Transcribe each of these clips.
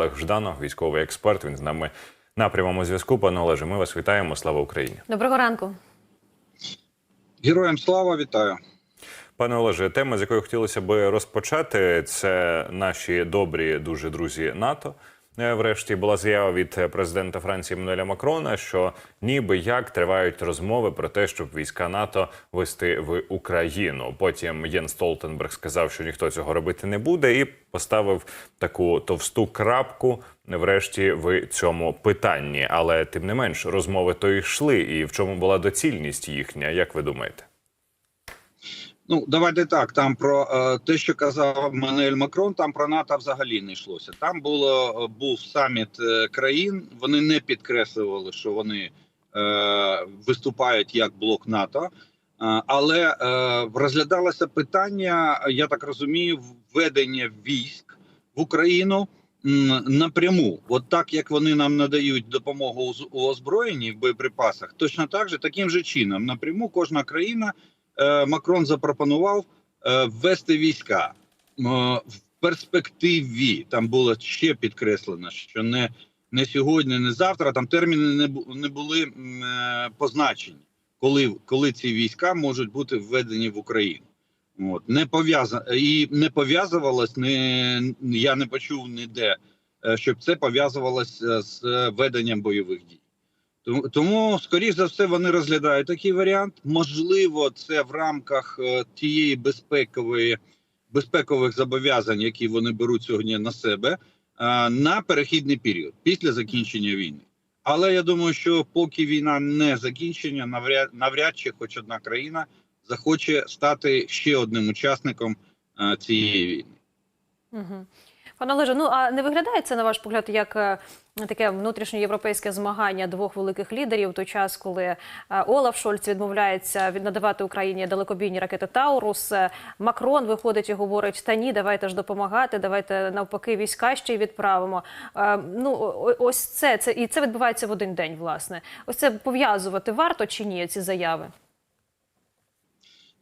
Олег Жданов, військовий експерт. Він з нами на прямому зв'язку. Пане Олеже, ми вас вітаємо. Слава Україні. Доброго ранку. Героям слава вітаю. Пане Олеже, тема, з якої хотілося би розпочати, це наші добрі дуже друзі НАТО. Е, Врешті була заява від президента Франції Еммануеля Макрона, що ніби як тривають розмови про те, щоб війська НАТО вести в Україну. Потім Єн Столтенберг сказав, що ніхто цього робити не буде, і поставив таку товсту крапку. Врешті в цьому питанні, але тим не менш розмови то йшли. І в чому була доцільність їхня? Як ви думаєте? Ну давайте так. Там про е, те, що казав Мануель Макрон, там про НАТО взагалі не йшлося. Там було е, був саміт е, країн. Вони не підкреслювали, що вони е, виступають як блок НАТО, е, але е, розглядалося питання, я так розумію, введення військ в Україну. м, Напряму, от так як вони нам надають допомогу у у озброєнні в боєприпасах, точно так же таким же чином напряму кожна країна Макрон запропонував е, ввести війська в перспективі. Там було ще підкреслено, що не, не сьогодні, не завтра. Там терміни не, були е, позначені, коли, коли ці війська можуть бути введені в Україну. От не пов'язано і не пов'язувалось. Не я не почув ніде, е, щоб це пов'язувалося з е, веденням бойових дій. Тому- скоріш за все, вони розглядають такий варіант. Можливо, це в рамках е, тієї безпекової безпекових зобов'язань, які вони беруть сьогодні на себе, е, на перехідний період після закінчення війни. Але я думаю, що поки війна не закінчена, навряд навряд чи хоч одна країна захоче стати ще одним учасником е, цієї війни. Угу. Пане Олеже, ну а не виглядає це, на ваш погляд, як е, таке внутрішньоєвропейське змагання двох великих лідерів в той час, коли е, Олаф Шольц відмовляється від надавати Україні далекобійні ракети Таурус. е, Макрон виходить і говорить: та ні, давайте ж допомагати, давайте навпаки війська ще й відправимо. Ну ось це, це і це відбувається в один день. Власне, ось це пов'язувати варто чи ні ці заяви?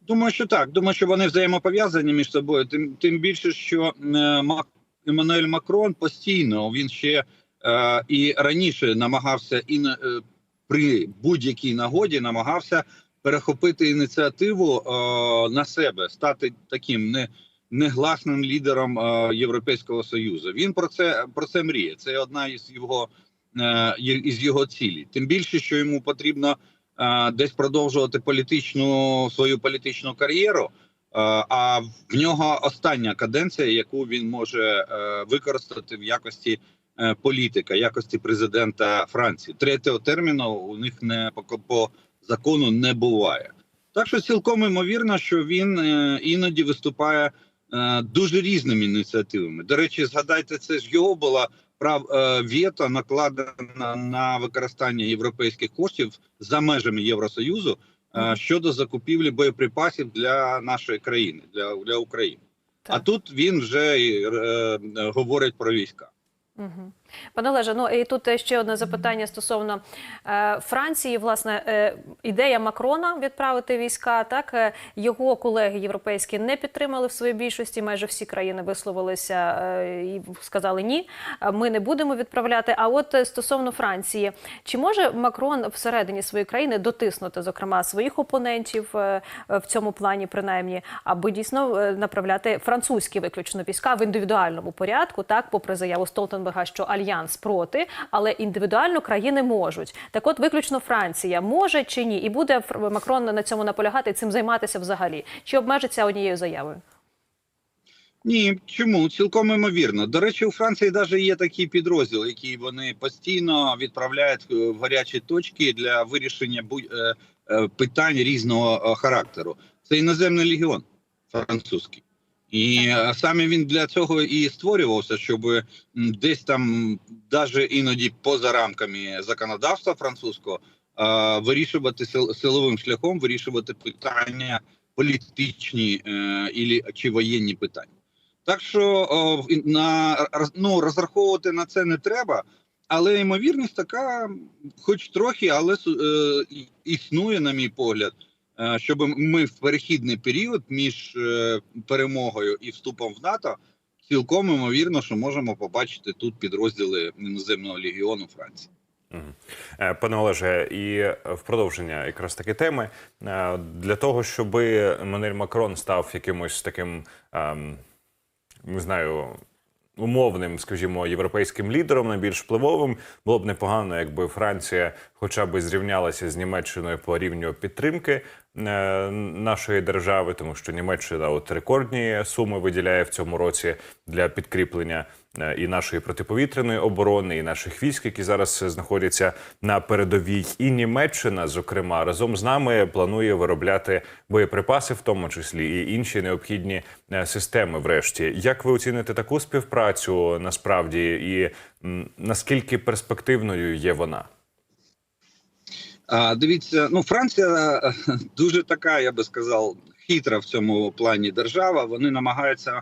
Думаю, що так. Думаю, що вони взаємопов'язані між собою. Тим тим більше, що е, Мак, Еммануель Макрон постійно він ще е, і раніше намагався і е, при будь-якій нагоді намагався перехопити ініціативу е, на себе, стати таким не. Негласним лідером е, Європейського союзу. Він про це про це мріє. Це одна із його е, із його цілей. Тим більше, що йому потрібно е, десь продовжувати політичну свою політичну кар'єру. Е, а в нього остання каденція, яку він може е, використати в якості е, політика, якості президента Франції. Третього терміну у них не по, закону не буває. Так що цілком імовірно, що він іноді виступає дуже різними ініціативами. До речі, згадайте, це ж його була прав вето накладена на використання європейських коштів за межами Євросоюзу щодо закупівлі боєприпасів для нашої країни, для, для України. А тут він вже е, е, говорить про війська. Угу. Пане Олеже, ну і тут ще одне запитання стосовно е, Франції. Власне, е, ідея Макрона відправити війська. Так е, його колеги європейські не підтримали в своїй більшості. Майже всі країни висловилися е, і сказали ні. е, Ми не будемо відправляти. А от е, стосовно Франції, чи може Макрон всередині своєї країни дотиснути, зокрема, своїх опонентів е, в цьому плані, принаймні, аби дійсно е, направляти французькі виключно війська в індивідуальному порядку, так, попри заяву Столтенберга, що альянс проти, але індивідуально країни можуть. Так, от виключно Франція може чи ні, і буде Макрон на цьому наполягати цим займатися взагалі, чи обмежиться однією заявою? Ні, чому цілком імовірно. До речі, у Франції навіть є такий підрозділ, який вони постійно відправляють е, в гарячі точки для вирішення е, е, питань різного характеру. Це іноземний легіон французький. І е, саме він для цього і створювався, щоб десь там, навіть іноді поза рамками законодавства французького, е, вирішувати сил- силовим шляхом, вирішувати питання політичні е, чи воєнні питання. Так що на ну, розраховувати на це не треба, але ймовірність така, хоч трохи, але існує, на мій погляд, щоб ми в перехідний період між е, перемогою і вступом в НАТО цілком імовірно, що можемо побачити тут підрозділи іноземного легіону Франції. Е, Пане Олеже, і в продовження якраз таки теми е, для того, щоб Еммануель Макрон став якимось таким, ем, не знаю. Умовним, скажімо, європейським лідером найбільш впливовим було б непогано, якби Франція хоча б зрівнялася з Німеччиною по рівню підтримки е, нашої держави, тому що Німеччина от рекордні суми виділяє в цьому році для підкріплення е, і нашої протиповітряної оборони, і наших військ, які зараз знаходяться на передовій. І Німеччина, зокрема, разом з нами планує виробляти боєприпаси, в тому числі і інші необхідні е, системи. Врешті, як ви оціните таку співпрацю насправді, і наскільки перспективною є вона? Дивіться, ну Франція е, дуже така, я би сказав, хитра в цьому плані держава. Вони намагаються,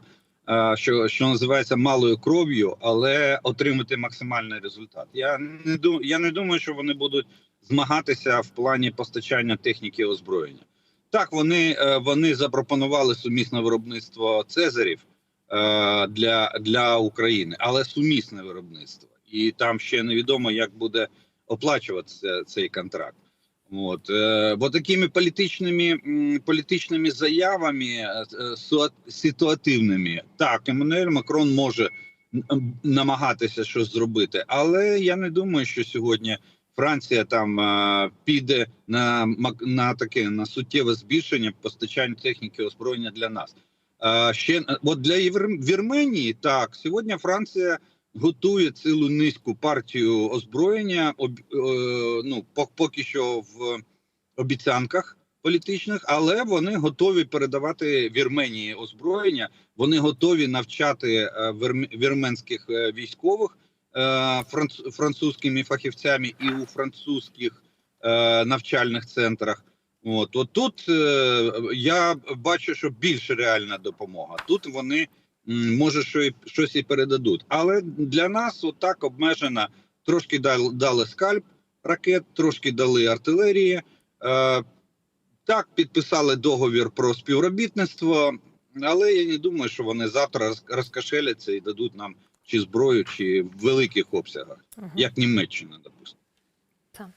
е, що, що називається малою кров'ю, але отримати максимальний результат. Я не думаю, я не думаю, що вони будуть змагатися в плані постачання техніки озброєння. Так, вони, е, вони запропонували сумісне виробництво Цезарів для, для України, але сумісне виробництво, і там ще невідомо, як буде оплачуватися цей контракт. От бо такими політичними політичними заявами е, ситуативними так Еммануель Макрон може намагатися щось зробити, але я не думаю, що сьогодні Франція там е, піде на на таке на суттєве збільшення постачання техніки озброєння для нас. Е, ще от для Вірменії так сьогодні Франція готує цілу низьку партію озброєння. Об, е, ну пок- поки що в обіцянках політичних, але вони готові передавати Вірменії озброєння. Вони готові навчати е, вірменських е, військових е, франц- французькими фахівцями і у французьких навчальних центрах. От, от тут я бачу, що більш реальна допомога. Тут вони може що і, щось і передадуть. Але для нас отак обмежена. Трошки дали, скальп ракет, трошки дали артилерії. Е, так, підписали договір про співробітництво, але я не думаю, що вони завтра роз- розкашеляться і дадуть нам чи зброю, чи в великих обсягах, Мгм. як Німеччина, допустимо. Так.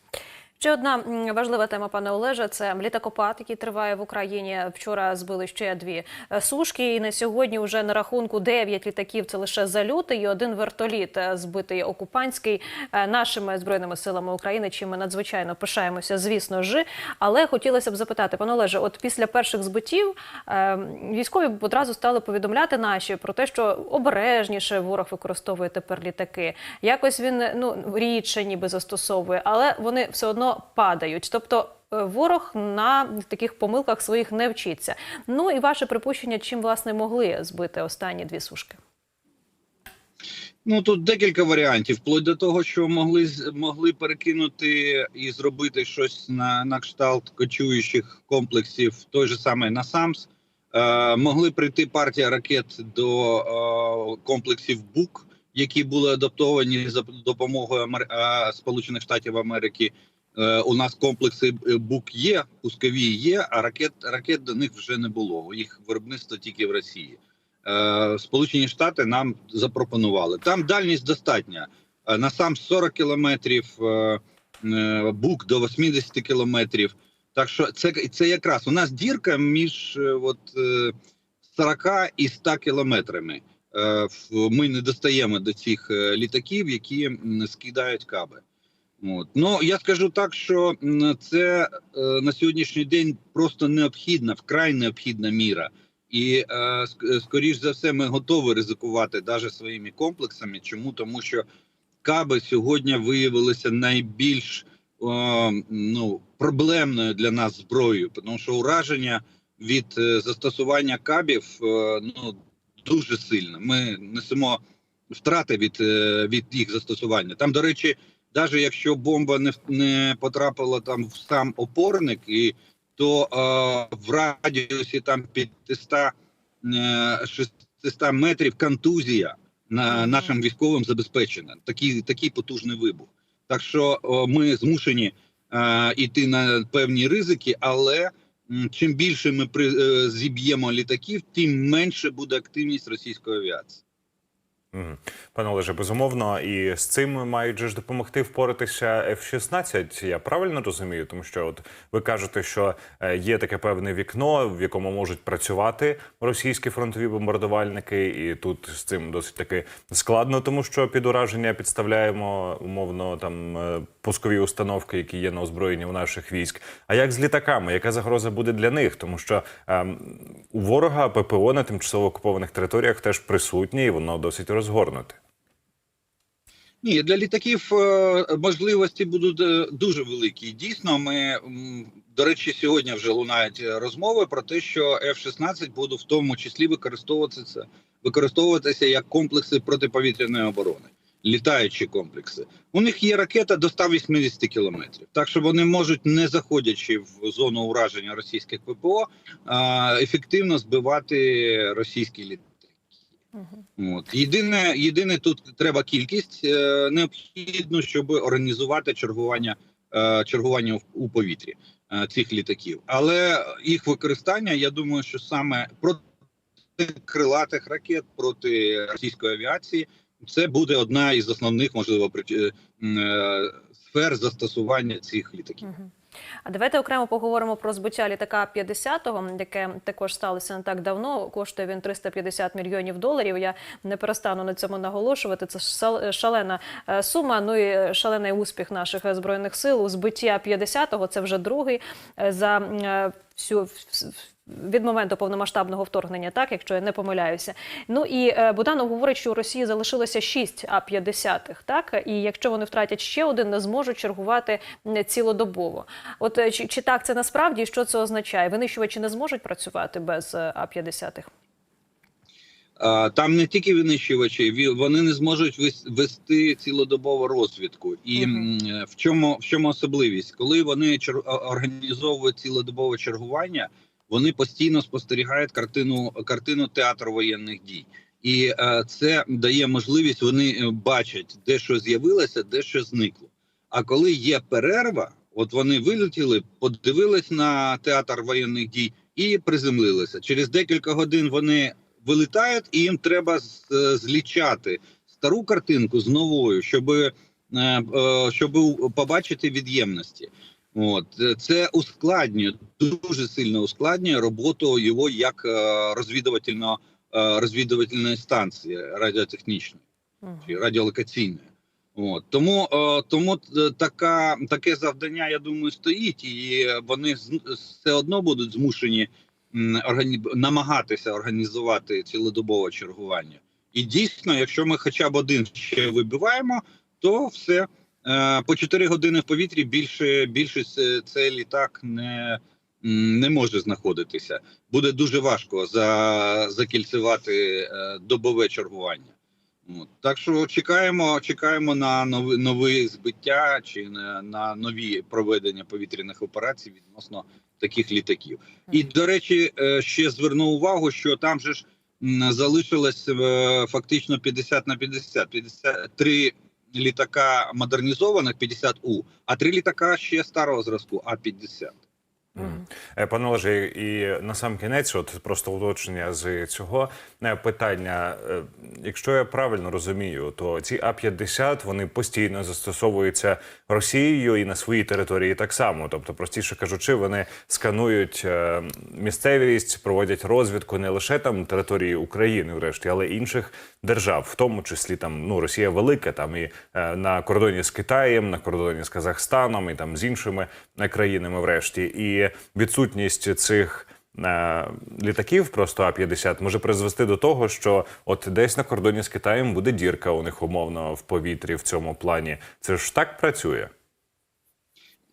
Ще одна важлива тема, пане Олеже, це літакопад, який триває в Україні. Вчора збили ще дві е, сушки. І на сьогодні вже на рахунку 9 літаків. Це лише за лютий, і один вертоліт е, збитий окупантський е, нашими збройними силами України. Чим ми надзвичайно пишаємося, звісно ж. Але хотілося б запитати, пане Олеже, от після перших збиттів військові одразу стали повідомляти наші про те, що обережніше ворог використовує тепер літаки. Якось він ну рідше ніби застосовує, але вони все одно падають. Тобто е, ворог на таких помилках своїх не вчиться. Ну і ваше припущення, чим власне могли збити останні дві сушки? Ну тут декілька варіантів, вплоть до того, що могли могли перекинути і зробити щось на, на кшталт кочуючих комплексів, той же самий НАСАМС. Е, могли прийти партія ракет до е, комплексів БУК, які були адаптовані за допомогою Амер... е, Сполучених Штатів Америки. Е, у нас комплекси е, БУК є, пускові є, а ракет ракет до них вже не було. Їх виробництво тільки в Росії. Е, Сполучені Штати нам запропонували. Там дальність достатня. На сам 40 кілометрів, бук до 80 кілометрів. Так що це, це якраз у нас дірка між от, е, 40 і 100 кілометрами. Ми не достаємо до цих літаків, які скидають каби. От. Ну я скажу так, що це е, на сьогоднішній день просто необхідна, вкрай необхідна міра. І е, е, скоріш за все, ми готові ризикувати навіть своїми комплексами. Чому тому, що каби сьогодні виявилися найбільш е, ну, проблемною для нас зброєю, тому що ураження від е, застосування кабів е, ну дуже сильно. Ми несемо втрати від, е, від їх застосування. Там, до речі, навіть якщо бомба не, не потрапила там в сам опорник, і то е, в радіусі там 500 е, 600 метрів контузія на нашим військовим забезпечена. Такий, такий потужний вибух. Так що о, ми змушені е, йти на певні ризики, але чим більше ми при, е, зіб'ємо літаків, тим менше буде активність російської авіації. Пане Олеже, безумовно, і з цим мають же ж допомогти впоратися F-16, Я правильно розумію, тому що от ви кажете, що е, є таке певне вікно, в якому можуть працювати російські фронтові бомбардувальники, і тут з цим досить таки складно, тому що під ураження підставляємо умовно там е, пускові установки, які є на озброєнні у наших військ. А як з літаками? Яка загроза буде для них? Тому що ем, у ворога ППО на тимчасово окупованих територіях теж присутнє, і воно досить розгорнуте. Ні, для літаків е, можливості будуть е, дуже великі. Дійсно, ми до речі, сьогодні вже лунають е, розмови про те, що F-16 буде в тому числі використовуватися використовуватися як комплекси протиповітряної оборони, літаючі комплекси. У них є ракета до 180 кілометрів, так що вони можуть, не заходячи в зону ураження російських ППО, ефективно збивати російські літаки. От єдине, єдине тут треба кількість е, необхідно, щоб організувати чергування е, чергування у повітрі е, цих літаків. Але їх використання, я думаю, що саме проти крилатих ракет, проти російської авіації, це буде одна із основних, можливо, е, е, сфер застосування цих літаків. А давайте окремо поговоримо про збиття літака 50-го, яке також сталося не так давно. Коштує він 350 мільйонів доларів. Я не перестану на цьому наголошувати. Це шал- шалена е, сума. Ну і шалений успіх наших збройних сил. У збиття 50-го це вже другий е, за е, всю вс- від моменту повномасштабного вторгнення, так якщо я не помиляюся. Ну і е, Буданов говорить, що у Росії залишилося 6 А-50, так і якщо вони втратять ще один, не зможуть чергувати цілодобово. От е, чи, чи так це насправді і що це означає? Винищувачі не зможуть працювати без е, А-50? Там не тільки винищувачі, вони не зможуть вес- вести цілодобову розвідку. І м, в чому в чому особливість? Коли вони чер- організовують цілодобове чергування, вони постійно спостерігають картину картину театру воєнних дій. І е, це дає можливість, вони е, бачать, де що з'явилося, де що зникло. А коли є перерва, от вони вилетіли, подивились на театр воєнних дій і приземлилися. Через декілька годин вони вилітають, і їм треба е, злічати стару картинку з новою, щоб, щоб побачити від'ємності. От це ускладнює дуже сильно ускладнює роботу його як е, розвідувального е, розвідувальної станції радіотехнічної чи радіолокаційної. От тому, е, тому така таке завдання, я думаю, стоїть, і вони все одно будуть змушені органі... намагатися організувати цілодобове чергування. І дійсно, якщо ми хоча б один ще вибиваємо, то все по 4 години в повітрі більше більшість е, цей літак не, не може знаходитися. Буде дуже важко за, закільцювати е, добове чергування. От. Так що чекаємо, чекаємо на нові, нові збиття чи на, на нові проведення повітряних операцій відносно таких літаків. І до речі, е, ще зверну увагу, що там же ж залишилось е, фактично 50 на 50, 53 літака модернізована 50 у, а три літака ще старого зразку А 50 Пане Олеже, і на сам кінець, от просто уточнення з цього е, питання. Е, Якщо я правильно розумію, то ці А-50 вони постійно застосовуються Росією і на своїй території так само. Тобто, простіше кажучи, вони сканують е, місцевість, проводять розвідку не лише там території України, врешті, але й інших держав, в тому числі там ну Росія велика, там і е, на кордоні з Китаєм, на кордоні з Казахстаном і там з іншими е, країнами, врешті, і відсутність цих. е, Літаків просто А-50 може призвести до того, що от десь на кордоні з Китаєм буде дірка у них умовно в повітрі в цьому плані. Це ж так працює.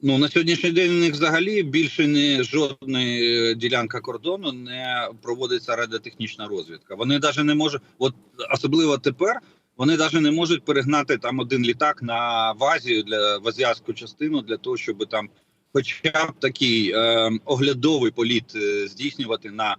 Ну на сьогоднішній день у них взагалі більше не жодної е, ділянка кордону не проводиться радіотехнічна розвідка. Вони навіть не можуть, от особливо тепер, вони навіть не можуть перегнати там один літак на в Азію для в азіатську частину для того, щоб там, хоча б такий е, оглядовий політ е, здійснювати на е,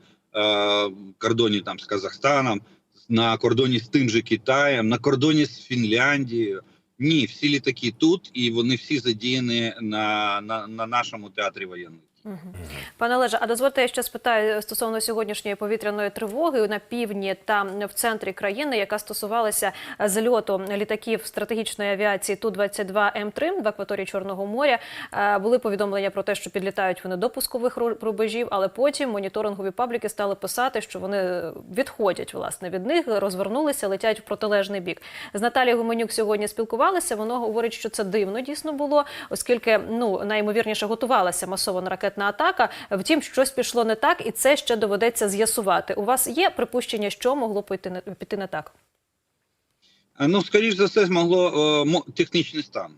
кордоні там з Казахстаном, на кордоні з тим же Китаєм, на кордоні з Фінляндією. Ні, всі літаки тут, і вони всі задіяні на, на, на нашому театрі воєнних. Пане Олеже, а дозвольте, я ще спитаю стосовно сьогоднішньої повітряної тривоги на півдні та в центрі країни, яка стосувалася е, зльоту літаків стратегічної авіації Ту-22 М3 в акваторії Чорного моря. Е, Були повідомлення про те, що підлітають вони до пускових рубежів, але потім моніторингові пабліки стали писати, що вони відходять власне від них, розвернулися, летять в протилежний бік. З Наталією Гуменюк сьогодні спілкувалися. Воно говорить, що це дивно дійсно було, оскільки ну найімовірніше готувалася масована ракетна атака. Втім, щось пішло не так, і це ще доведеться з'ясувати. У вас є припущення, що могло піти не піти не так? Е, Ну, скоріш за все, змогло е, технічний стан.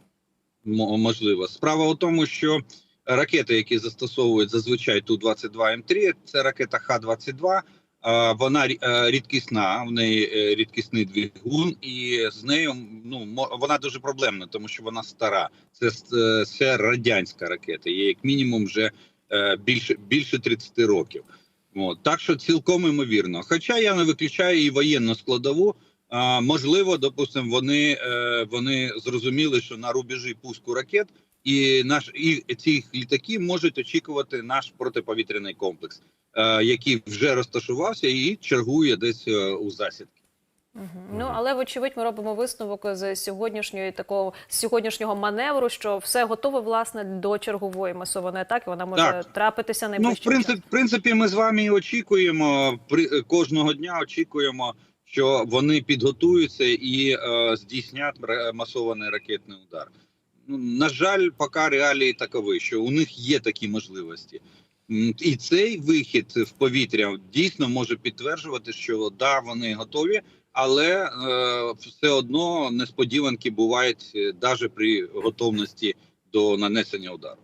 мо- Можливо. Справа у тому, що ракети, які застосовують зазвичай Ту-22М3, це ракета Х-22. Е, Вона е, рідкісна, в неї е, рідкісний двигун, і з нею ну вона дуже проблемна, тому що вона стара. Це це радянська ракета, є як мінімум вже більше більше 30 років. От. Так що цілком імовірно. Хоча я не виключаю і воєнну складову. А, можливо, допустимо, вони, вони зрозуміли, що на рубежі пуску ракет і наш і ці літаки можуть очікувати наш протиповітряний комплекс, е, який вже розташувався і чергує десь е, у засідки. Ну але вочевидь, ми робимо висновок з сьогоднішньої такого з сьогоднішнього маневру, що все готове власне до чергової масованої атаки. Вона може Так. трапитися Ну, в принципі, в принципі, ми з вами і очікуємо при кожного дня. Очікуємо, що вони підготуються і е, здійснять масований ракетний удар. Ну, на жаль, поки реалії такові, що у них є такі можливості. І цей вихід в повітря дійсно може підтверджувати, що да, вони готові, але е, все одно несподіванки бувають навіть при готовності до нанесення удару.